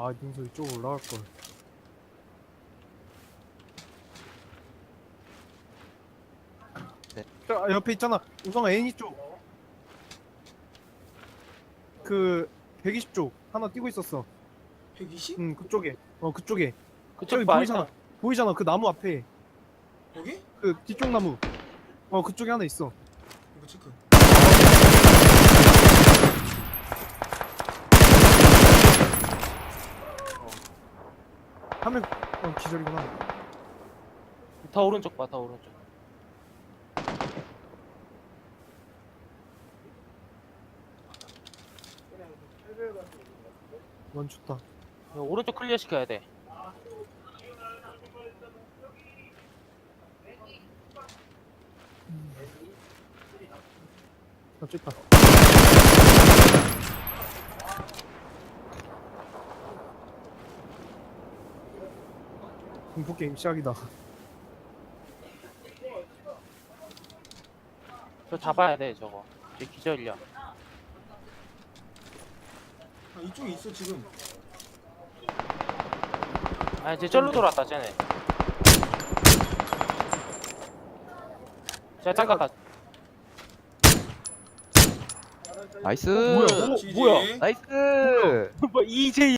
아 민서 이쪽으로 올라갈 걸. 네. 자 옆에 있잖아. 우성아 애니 쪽. 그 120쪽 하나 뛰고 있었어. 120? 응 그쪽에. 어 그쪽에. 그쪽 저기 봐. 보이잖아. 보이잖아 그 나무 앞에. 여기? 그 뒤쪽 나무. 어 그쪽에 하나 있어. 이거 체크 하면 어 기절이구나. 더 오른쪽 봐, 더 오른쪽. 원 좋다. 이거 오른쪽 클리어 시켜야 돼. 나 쨌다. 공포 게임 시작이다. 저 잡아야 돼, 저거. 저 기절이야. 아 이쪽에 있어 지금 아, 이제 절로 돌아왔다, 쟤네. 자, 잠깐 가. 나이스. 뭐야? 어, 지지. 나이스. 뭐, 이제